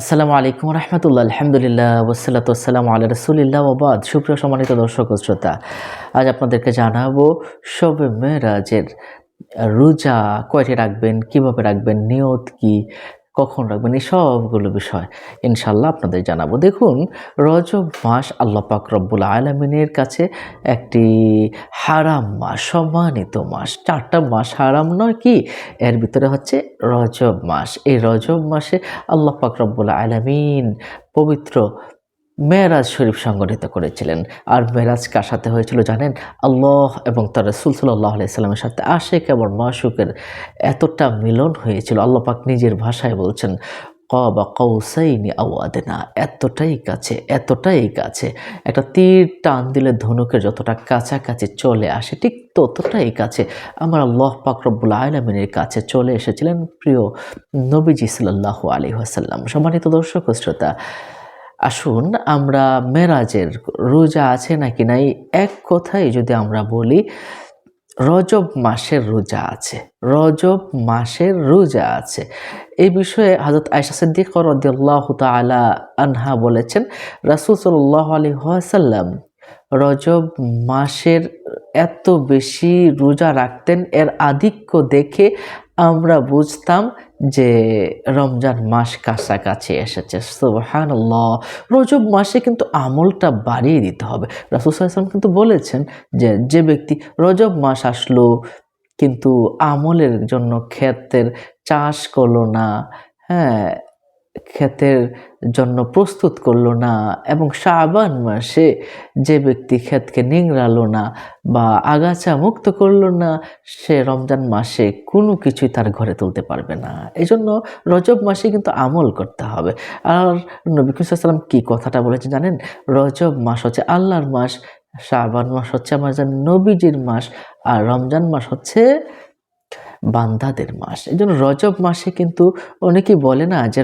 আসসালামু আলাইকুম রহমতুল্লাহ, আলহামদুলিল্লাহ ওসালাত আসসালামু আল্লাহ রসুলিল্লাহ ওবাদ সুপ্রিয় সম্মানিত দর্শক শ্রোতা, আজ আপনাদেরকে জানাব শবে মেরাজের রোজা কয়টি রাখবেন, কীভাবে রাখবেন, নিয়ত কি? কখন রাখবেন এই সবগুলো বিষয়? ইনশাল্লাহ আপনাদের জানাব। দেখুন, রজব মাস আল্লাহ পাক রব্বুল আলমিনের কাছে একটি হারাম মাস, সম্মানিত মাস। চারটা মাস হারাম নয় কি? এর ভিতরে হচ্ছে রজব মাস। এই রজব মাসে আল্লাহ পাক রব্বুল আলমিন পবিত্র মেরাজ শরীফ সংগঠিত করেছিলেন। আর মেরাজ কার সাথে হয়েছিল জানেন? আল্লাহ এবং তার রসুল সাল্লাহ আলাইসাল্লামের সাথে। আশেক এবং মাসুকের এতটা মিলন হয়েছিল, আল্লাহ পাক নিজের ভাষায় বলছেন ক কবা কৌসাইনি আওয়াদেনা। এতটাই কাছে এতটাই কাছে। একটা তীর টান দিলে ধনুকের যতটা কাছাকাছি চলে আসে, ঠিক ততটাই কাছে। আমার আল্লাহ পাক রব্বুল আলমিনের কাছে চলে এসেছিলেন প্রিয় নবীজি সাল্লাহ আলী আসাল্লাম সম্মানিত দর্শক শ্রোতা আসুন আমরা মেরাজের রোজা আছে নাকি নাই? এক কথাই যদি আমরা বলি, রজব মাসের রোজা আছে। রজব মাসের রোজা আছে। এই বিষয়ে হজরত আয়সা সিদ্দিক রদিয়াল্লাহ তালা আনহা বলেছেন, রাসুল সাল্লাহ আলী ওয়াসাল্লাম রজব মাসের এত বেশি রোজা রাখতেন, এর আধিক্য দেখে আমরা বুঝতাম যে রমজান মাস কাছাকাছি এসেছে। সুবহান রজব মাসে কিন্তু আমলটা বাড়িয়ে দিতে হবে। রাসুল সাল্লাম কিন্তু বলেছেন যে যে ব্যক্তি রজব মাস আসলো, কিন্তু আমলের জন্য ক্ষেতের চাষ করল না হ্যাঁ ক্ষেতের জন্য প্রস্তুত করল না এবং শাবান মাসে যে ব্যক্তি ক্ষেতকে নিংড়ালো না বা আগাছা মুক্ত করল না, সে রমজান মাসে কোনো কিছুই তার ঘরে তুলতে পারবে না। এই জন্য রজব মাসে কিন্তু আমল করতে হবে। আর নবী সাল্লাম কি কথাটা বলেছে জানেন? রজব মাস হচ্ছে আল্লাহর মাস, শাবান মাস হচ্ছে আমার নবীজির মাস, আর রমজান মাস হচ্ছে বান্দাদের মাস। এই জন্য রজব মাসে কিন্তু অনেকেই বলে না যে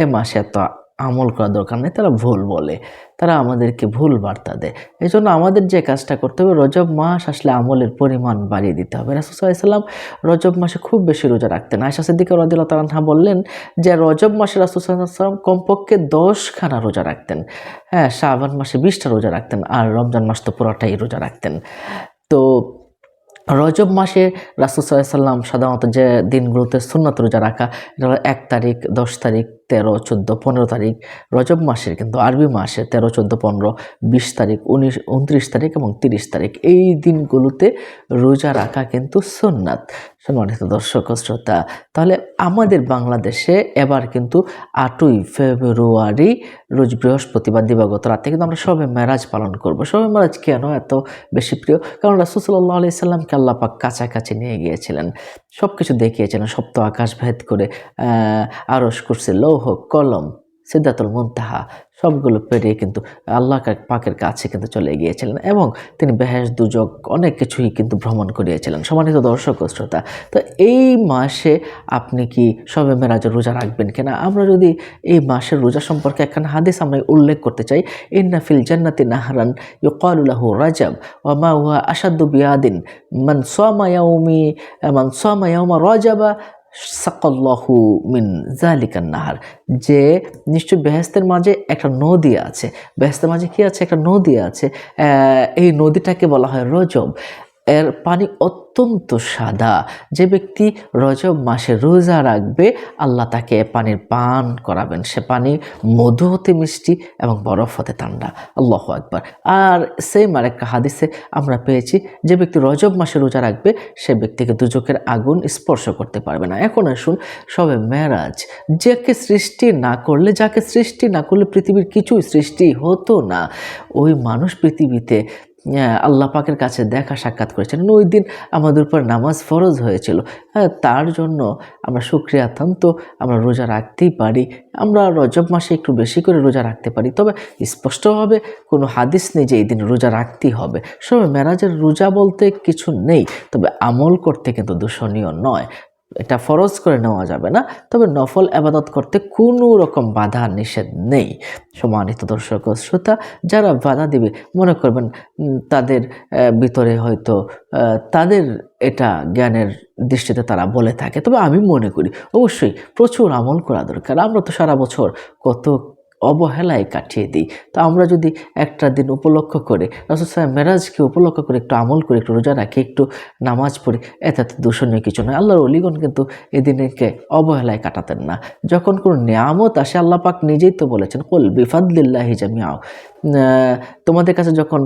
এ মাসে এত আমল করা দরকার নেই, তারা ভুল বলে। তারা আমাদেরকে ভুল বার্তা দেয়। এই জন্য আমাদের যে কাজটা করতে হবে, রজব মাস আসলে আমলের পরিমাণ বাড়িয়ে দিতে হবে। রাসুসাল্লাম রজব মাসে খুব বেশি রোজা রাখতেন। আয়সা সিদ্দিকা রদিল্লা তালাহা বললেন যে রজব মাসে রাসুসাল্লাম কমপক্ষে দশখানা রোজা রাখতেন। হ্যাঁ শাহবান মাসে বিশটা রোজা রাখতেন আর রমজান মাস তো পুরোটাই রোজা রাখতেন। তো রজব মাসে রাসুল সাল্লাম সাধারণত যে দিনগুলোতে সুন্নত রোজা রাখা এটা হলো এক তারিখ, দশ তারিখ, তেরো, চোদ্দ, পনেরো তারিখ। রজব মাসের কিন্তু আরবি মাসে তেরো, চোদ্দ, পনেরো, বিশ তারিখ, উনিশ, উনত্রিশ তারিখ এবং তিরিশ তারিখ। এই দিনগুলোতে রোজা রাখা কিন্তু সুন্নাত। সম্মানিত দর্শক শ্রোতা, তাহলে আমাদের বাংলাদেশে এবার কিন্তু আটই ফেব্রুয়ারি, রোজ বৃহস্পতিবার দিবাগত রাতে কিন্তু আমরা সবে মেরাজ পালন করব। সবে মেরাজ কেন এত বেশি প্রিয়? কারণ রাসুসাল্লাহ আলি সাল্লামকে আল্লাপাক কাছাকাছি নিয়ে গিয়েছিলেন। সব কিছু দেখিয়েছিলেন, সপ্ত আকাশ ভেদ করে আরস করছে লৌহ, কলম সিদ্ধাতুল মুনতাহা, সবগুলো পেরিয়ে কিন্তু আল্লাহ পাকের কাছে কিন্তু চলে গিয়েছিলেন এবং তিনি বেহেস দুজক অনেক কিছুই কিন্তু ভ্রমণ করিয়েছিলেন, সম্মানিত দর্শক ও শ্রোতা। তো এই মাসে আপনি কি সবে মেরাজ রোজা রাখবেন কিনা? আমরা যদি এই মাসের রোজা সম্পর্কে একখানা হাদিস আমরা উল্লেখ করতে চাই ইন্নাফিল জান্নাতি নাহরান ইউকালুলাহু রাজাব ওমা উহা আসাদু বিয়াদিন, মান সোমা ইয়াউমি, মান সোমা ইয়াউমা রাজাবা সাকল্লাহু মিন জালিকান নাহার, যে নিশ্চয় বেহেস্তের মাঝে একটা নদী আছে। বেহেস্তের মাঝে কি আছে? একটা নদী আছে। এই নদীটাকে বলা হয় রজব। এর পানি অত্যন্ত সাদা। যে ব্যক্তি রজব মাসে রোজা রাখবে, আল্লাহ তাকে পানির পান করাবেন। সে পানি মধু হতে মিষ্টি এবং বরফ হতে ঠান্ডা। আল্লাহ একবার আর সেম আরেকটা হাদিসে আমরা পেয়েছি, যে ব্যক্তি রজব মাসে রোজা রাখবে, সে ব্যক্তিকে দুচোখের আগুন স্পর্শ করতে পারবে না। এখন আসুন সবে মেরাজ। যাকে সৃষ্টি না করলে, যাকে সৃষ্টি না করলে পৃথিবীর কিছুই সৃষ্টি হতো না। ওই মানুষ পৃথিবীতে আল্লাহ পাকের কাছে দেখা সাক্ষাৎ করেছেন। ওই দিন আমাদের উপর নামাজ ফরজ হয়েছিল। হ্যাঁ তার জন্য আমরা সুক্রিয়া তো আমরা রোজা রাখতেই পারি। আমরা রজব মাসে একটু বেশি করে রোজা রাখতে পারি। তবে স্পষ্টভাবে কোনো হাদিস নেই যে এই দিন রোজা রাখতেই হবে। সবে মেরাজের রোজা বলতে কিছু নেই। তবে আমল করতে কিন্তু দূষণীয় নয়। এটা ফরজ করে নেওয়া যাবে না। তবে নফল আবাদত করতে কোনো রকম বাধা নিষেধ নেই। সম্মানিত দর্শক শ্রোতা, যারা বাধা দিবে, মনে করবেন তাদের ভিতরে হয়তো তাদের এটা জ্ঞানের দৃষ্টিতে তারা বলে থাকে। তবে আমি মনে করি, অবশ্যই প্রচুর আমল করা দরকার। আমরা তো সারা বছর কত অবহেলায় কাটিয়ে দিই। তো আমরা যদি একটা দিন উপলক্ষ করে, রসুল সাহেব মেরাজকে উপলক্ষ করে একটু আমল করে, একটু রোজা রাখি, একটু নামাজ পড়ি এতে দূষণীয় কিছু নয়। আল্লাহর অলিগণ কিন্তু এই দিনকে অবহেলায় কাটাতেন না। যখন কোনো নিয়ামত আসে, আল্লাহ পাক নিজেই তো বলেছেন, কল বিফাদ্দিল্লাহি জামিয়াও তোমাদের কাছে যখন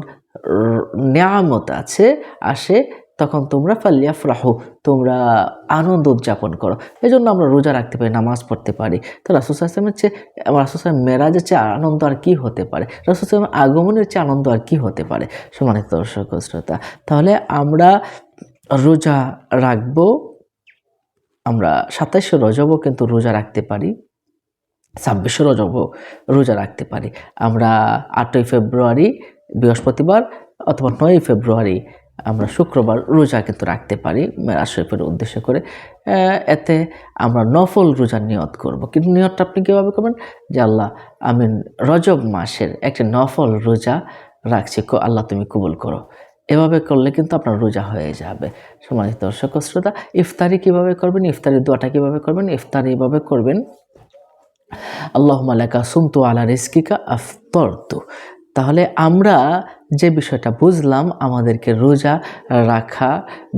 নিয়ামত আছে, আসে তখন তোমরা ফালিয়াফ রাহু তোমরা আনন্দ উদযাপন করো। এই জন্য আমরা রোজা রাখতে পারি, নামাজ পড়তে পারি। তো রাসুসালামের চেয়ে, আমার রাসুসালাম মেরাজের চেয়ে আনন্দ আর কি হতে পারে? রাসুসালামের আগমনের চেয়ে আনন্দ আর কি হতে পারে? সমানিত দর্শক শ্রোতা, তাহলে আমরা রোজা রাখব, আমরা সাতাইশে রজবও কিন্তু রোজা রাখতে পারি, ছাব্বিশে রজবও রোজা রাখতে পারি। আমরা আটই ফেব্রুয়ারি বৃহস্পতিবার অথবা নয়ই ফেব্রুয়ারি আমরা শুক্রবার রোজা কিন্তু রাখতে পারি মেরাজ শরীফের উদ্দেশ্য করে। এতে আমরা নফল রোজার নিয়ত করব। কিন্তু নিয়তটা আপনি কীভাবে করবেন? যে আল্লাহ আমি রজব মাসের একটি নফল রোজা রাখছি আল্লাহ তুমি কবুল করো। এভাবে করলে কিন্তু আপনার রোজা হয়ে যাবে। সমাজিত দর্শক শ্রোতা, ইফতারি কীভাবে করবেন? ইফতারি দোয়াটা কীভাবে করবেন? ইফতারি এভাবে করবেন আল্লাহ মালাকা সুমতু আলা রিস্কিকা আফতরতু। তাহলে আমরা যে বিষয়টা বুঝলাম, আমাদেরকে রোজা রাখা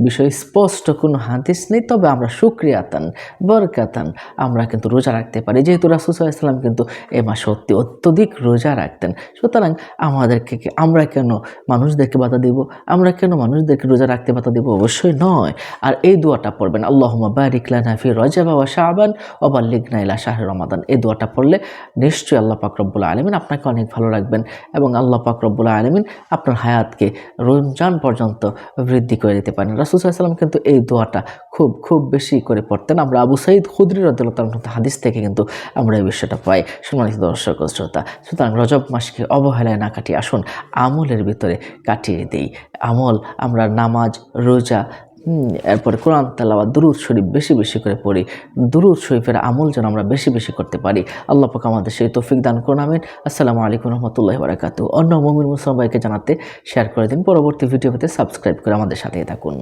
বিষয় স্পষ্ট কোনো হাদিস নেই, তবে আমরা সুক্রিয়াতান, বরকাতান আমরা কিন্তু রোজা রাখতে পারি। যেহেতু রাসুসাল্লাম কিন্তু এ মাসে অতি অত্যধিক রোজা রাখতেন। সুতরাং আমাদেরকে আমরা কেন মানুষদেরকে বাধা দিব? আমরা কেন মানুষদেরকে রোজা রাখতে বাধা দিব? অবশ্যই নয়। আর এই দোয়াটা পড়বেন, আল্লাহুম্মা বারিক লানা ফি রজাবা ওয়া শাবান ওয়া বাল্লিগনা ইলা শাহরি রমাদান। এই দোয়াটা পড়লে নিশ্চয়ই আল্লাহ পাক আলামিন আপনাকে অনেক ভালো রাখবেন এবং আল্লাহ পাক আলামিন আপনার হায়াতকে রমজান পর্যন্ত বৃদ্ধি করে দিতে পারেন। রাসূল সাল্লাল্লাহু সাল্লাম কিন্তু এই দোয়াটা খুব খুব বেশি করে পড়তেন। আমরা আবু সাইদ খুদরি রাদিয়াল্লাহু হাদিস থেকে কিন্তু আমরা এই বিষয়টা পাই। সম্মানিত দর্শক শ্রোতা, সুতরাং রজব মাসকে অবহেলায় না কাটিয়ে আসুন, আমলের ভিতরে কাটিয়ে দিই। আমল, আমরা নামাজ, রোজা এরপরে কোরআন তালাবা দুরুদ শরীফ বেশি বেশি করে পড়ি। দুরুদ শরীফের আমল যেন আমরা বেশি বেশি করতে পারি। আল্লাহ পাক আমাদের সেই তৌফিক দান করুন, আমিন। আসসালামু আলাইকুম রহমতুল্লাহ বারাকাতু অন্য মমিন মুসলাম ভাইকে জানাতে শেয়ার করে দিন। পরবর্তী ভিডিওতে সাবস্ক্রাইব করে আমাদের সাথেই থাকুন।